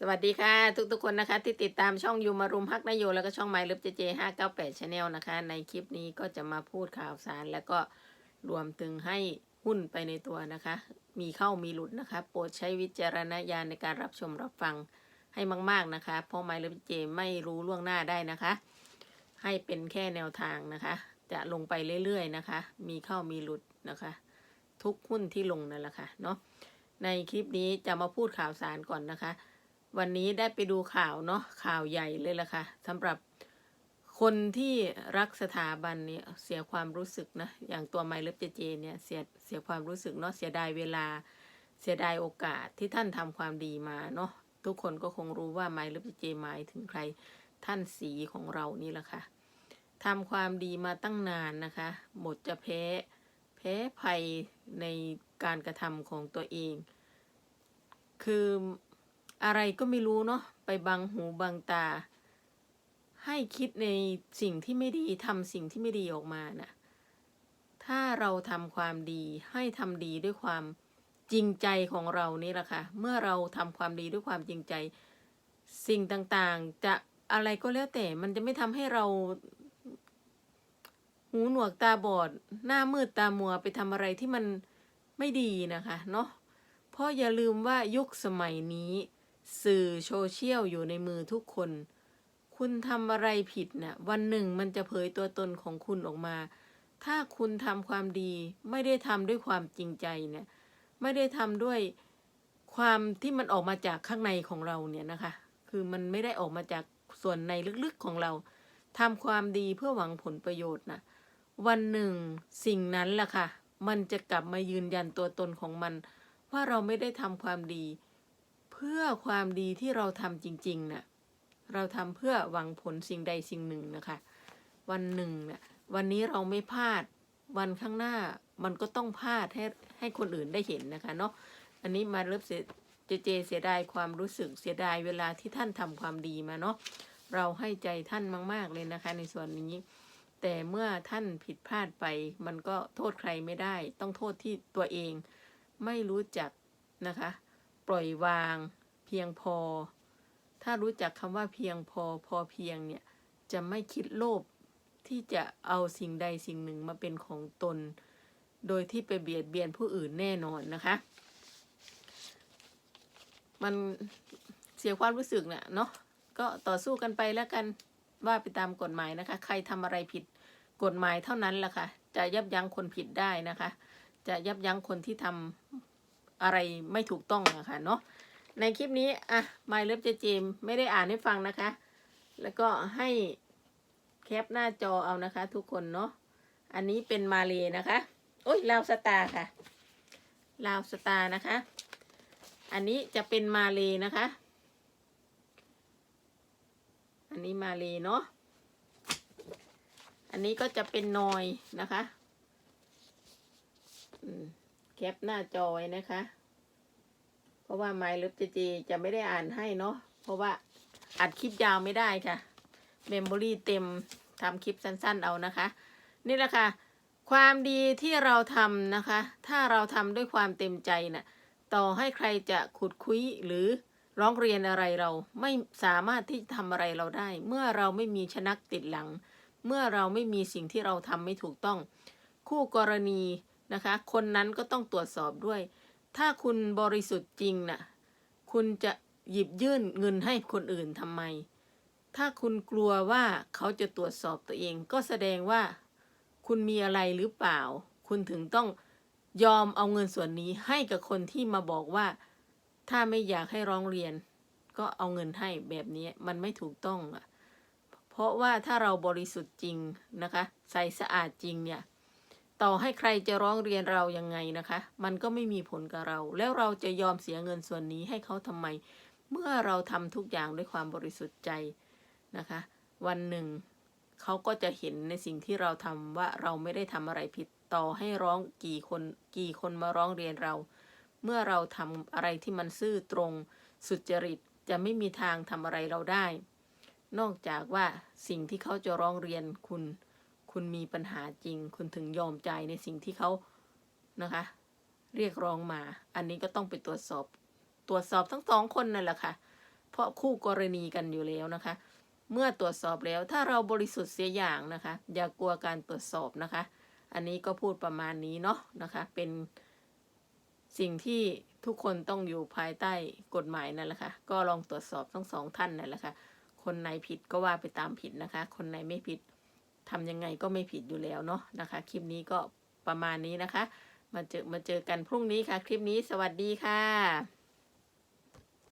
สวัสดีค่ะ ทุกๆคนนะคะ ที่ติดตามช่องยูมารุมฮักนายโยแล้วก็ช่องไมล์ลิฟเจเจห้าเก้าแปดชาแนลนะคะ ในคลิปนี้ก็จะมาพูดข่าวสาร แล้วก็รวมถึงให้หุ้นไปในตัวนะคะ มีเข้ามีหลุดนะคะ โปรดใช้วิจารณญาณในการรับชมรับฟังให้มาก ๆนะคะ เพราะไมล์เลิฟเจไม่รู้ล่วงหน้าได้นะคะ ให้เป็นแค่แนวทางนะคะ จะลงไปเรื่อยๆนะคะ มีเข้ามีหลุดนะคะ ทุกหุ้นที่ลงนั่นแหละค่ะเนาะในคลิปนี้จะมาพูดข่าวสารก่อนนะคะ วันนี้ได้ไปดูข่าวเนาะข่าวใหญ่เลยล่ะค่ะสำหรับคนที่รักสถาบันเนี่ยเสียความรู้สึกนะอย่างตัวไมล์เลิฟเจเจเนี่ยเสียเสียความรู้สึกเนาะเสียดายเวลาเสียดายโอกาสที่ท่านทำความดีมาเนาะทุกคนก็คงรู้ว่าไมล์เลิฟเจเจหมายถึงใครท่านสีของเรานี่แหละค่ะทำความดีมาตั้งนานนะคะ หมดจะแพ้แพ้ภัยในการกระทำของตัวเอง คือ อะไรก็ไม่รู้เนาะไปบังหูบังตา ให้คิดในสิ่งที่ไม่ดีทำสิ่งที่ไม่ดีออกมาน่ะถ้าเราทำความดีให้ทำดีด้วยความจริงใจของเรานี่แหละค่ะ เมื่อเราทำความดีด้วยความจริงใจ สิ่งต่างๆ จะอะไรก็แล้วแต่ มันจะไม่ทำให้เรา หูหนวกตาบอด หน้ามืดตามัวไปทำอะไรที่มันไม่ดีนะคะ เนาะเพราะอย่าลืมว่ายุคสมัยนี้ สื่อโซเชียลอยู่ในมือทุกคน คุณทำอะไรผิดนะ่ะวันหนึ่งมันจะเผยตัวตนของคุณออกมา ถ้าคุณทำความดี ไม่ได้ทำด้วยความจริงใจเนี่ยไม่ได้ทำด้วยความที่มันออกมาจากข้างในของเราเนี่ยนะคะ คือมันไม่ได้ออกมาจากส่วนในลึกๆของเราทำความดีเพื่อหวังผลประโยชน์นะวันหนึ่งสิ่งนั้นแหละค่ะ มันจะกลับมายืนยันตัวตนของมัน ว่าเราไม่ได้ทำความดี พื่อความดีที่เราทำจริงๆน่ะเราทำเพื่อหวังผลสิ่งใดสิ่งหนึ่งนะคะ วันหนึ่งน่ะวันนี้เราไม่พลาดวันข้างหน้ามันก็ต้องพลาดให้ให้คนอื่นได้เห็นนะคะเนาะอันนี้มาเริ่มเสียเจเจเสียดายความรู้สึกเสียดายเวลาที่ท่านทำความดีมาเนาะเราให้ใจท่านมาก ๆเลยนะคะ ในส่วนนี้ แต่เมื่อท่านผิดพลาดไป มันก็โทษใครไม่ได้ ต้องโทษที่ตัวเองไม่รู้จักนะคะ ปล่อยวาง เพียงพอ ถ้ารู้จักคำว่าเพียงพอพอเพียงเนี่ยจะไม่คิดโลภที่จะเอาสิ่งใดสิ่งหนึ่งมาเป็นของตน โดยที่ไปเบียดเบียนผู้อื่นแน่นอนนะคะ มันเสียความรู้สึกเนะ่ะเนาะก็ต่อสู้กันไปแล้วกันว่าไปตามกฎหมายนะคะ ใครทำอะไรผิดกฎหมายเท่านั้นแหละค่ะ จะยับยั้งคนผิดได้นะคะ จะยับยั้งคนที่ทำ อะไรไม่ถูกต้องนะคะเนาะในคลิปนี้อะ My Love เจเจมไม่ได้อ่านให้ฟังนะคะ แล้วก็ให้แคปหน้าจอเอานะคะ ทุกคนเนาะอันนี้เป็นมาเลยนะคะโอ้ยลาวสตาร์ค่ะลาวสตาร์นะคะ อันนี้จะเป็นมาเลยนะคะ อันนี้มาเลยเนาะอันนี้ก็จะเป็นนอยนะคะ อืม แคปหน้าจอไว้นะคะ เพราะว่าไมล์ลิฟเจเจจะไม่ได้อ่านให้เนาะเพราะว่าอัดคลิปยาวไม่ได้ค่ะเมมโมรี่เต็มทำคลิปสั้น ๆเอานะคะ นี่แหละค่ะ ความดีที่เราทำนะคะ ถ้าเราทำด้วยความเต็มใจน่ะต่อให้ใครจะขุดคุยหรือร้องเรียนอะไรเราไม่สามารถที่จะทำอะไรเราได้ เมื่อเราไม่มีชนักติดหลัง เมื่อเราไม่มีสิ่งที่เราทำไม่ถูกต้อง คู่กรณี นะคะ คนนั้นก็ต้องตรวจสอบด้วย ถ้าคุณบริสุทธิ์จริงน่ะ คุณจะหยิบยื่นเงินให้คนอื่นทำไม ถ้าคุณกลัวว่าเขาจะตรวจสอบตัวเอง ก็แสดงว่า คุณมีอะไรหรือเปล่า คุณถึงต้องยอมเอาเงินส่วนนี้ให้กับคนที่มาบอกว่า ถ้าไม่อยากให้ร้องเรียน ก็เอาเงินให้แบบนี้มันไม่ถูกต้องอะเพราะว่าถ้าเราบริสุทธิ์จริงนะคะ ใสสะอาดจริงเนี่ย ต่อให้ใครจะร้องเรียนเรายังไงนะคะ มันก็ไม่มีผลกับเรา แล้วเราจะยอมเสียเงินส่วนนี้ให้เขาทำไม เมื่อเราทำทุกอย่างด้วยความบริสุทธิ์ใจนะคะ วันหนึ่งเขาก็จะเห็นในสิ่งที่เราทำว่าเราไม่ได้ทำอะไรผิดต่อให้ร้องกี่คนกี่คนมาร้องเรียนเรา เมื่อเราทำอะไรที่มันซื่อตรงสุจริตจะไม่มีทางทำอะไรเราได้ นอกจากว่าสิ่งที่เขาจะร้องเรียนคุณ คุณมีปัญหาจริง คุณถึงยอมใจในสิ่งที่เขานะคะ เรียกร้องมา อันนี้ก็ต้องไปตรวจสอบ ตรวจสอบทั้งสองคนนั่นแหละค่ะ เพราะคู่กรณีกันอยู่แล้วนะคะ เมื่อตรวจสอบแล้วถ้าเราบริสุทธิ์เสียอย่างนะคะ อย่ากลัวการตรวจสอบนะคะ อันนี้ก็พูดประมาณนี้เนาะนะคะ เป็นสิ่งที่ทุกคนต้องอยู่ภายใต้กฎหมายนั่นแหละค่ะ ก็ลองตรวจสอบทั้งสองท่านนั่นแหละค่ะ คนไหนผิดก็ว่าไปตามผิดนะคะ คนไหนไม่ผิด ทำยังไงก็ไม่ผิดอยู่แล้วเนาะนะคะ คลิปนี้ก็ประมาณนี้นะคะ มาเจอมาเจอกันพรุ่งนี้ค่ะ คลิปนี้สวัสดีค่ะ